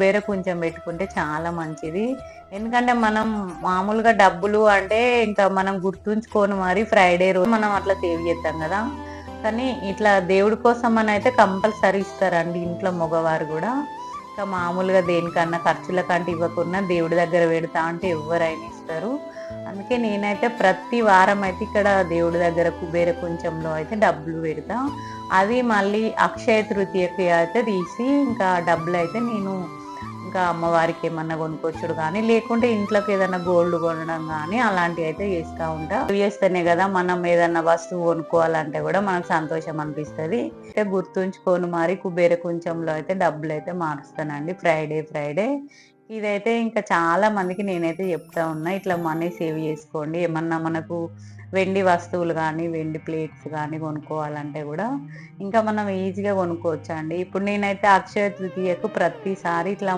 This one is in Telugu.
బేర కొంచెం పెట్టుకుంటే చాలా మంచిది. ఎందుకంటే మనం మామూలుగా డబ్బులు అంటే ఇంకా మనం గుర్తుంచుకొని మరి ఫ్రైడే రోజు మనం అట్లా సేవ్ చేస్తాం కదా. కానీ ఇట్లా దేవుడి కోసం అని అయితే కంపల్సరీ ఇస్తారండి ఇంట్లో మగవారు కూడా. ఇంకా మామూలుగా దేనికన్నా ఖర్చుల కంటే ఇవ్వకుండా దేవుడి దగ్గర పెడతా అంటే ఎవరైనా ఇస్తారు. అందుకే నేనైతే ప్రతి వారం అయితే ఇక్కడ దేవుడి దగ్గర కుబేర కొంచెంలో అయితే డబ్బులు పెడతా. అది మళ్ళీ అక్షయ తృతీయకి అయితే తీసి ఇంకా డబ్బులు అయితే నేను ఇంకా అమ్మవారికి ఏమన్నా కొనుక్కొచ్చుడు కానీ లేకుంటే ఇంట్లోకి ఏదైనా గోల్డ్ కొనడం కానీ అలాంటివి అయితే చేస్తూ ఉంటా. చేస్తేనే కదా మనం ఏదన్నా వస్తువు కొనుక్కోవాలంటే కూడా మనకు సంతోషం అనిపిస్తుంది. అయితే గుర్తుంచుకొని మరి కుబేర కొంచెంలో అయితే డబ్బులు అయితే మారుస్తానండి. ఫ్రైడే ఫ్రైడే ఇదైతే ఇంకా చాలా మందికి నేనైతే చెప్తా ఉన్నా ఇట్లా మనీ సేవ్ చేసుకోండి. ఏమన్నా మనకు వెండి వస్తువులు కానీ వెండి ప్లేట్స్ కానీ కొనుక్కోవాలంటే కూడా ఇంకా మనం ఈజీగా కొనుక్కోవచ్చు అండి ఇప్పుడు నేనైతే అక్షయ తృతీయకు ప్రతిసారి ఇట్లా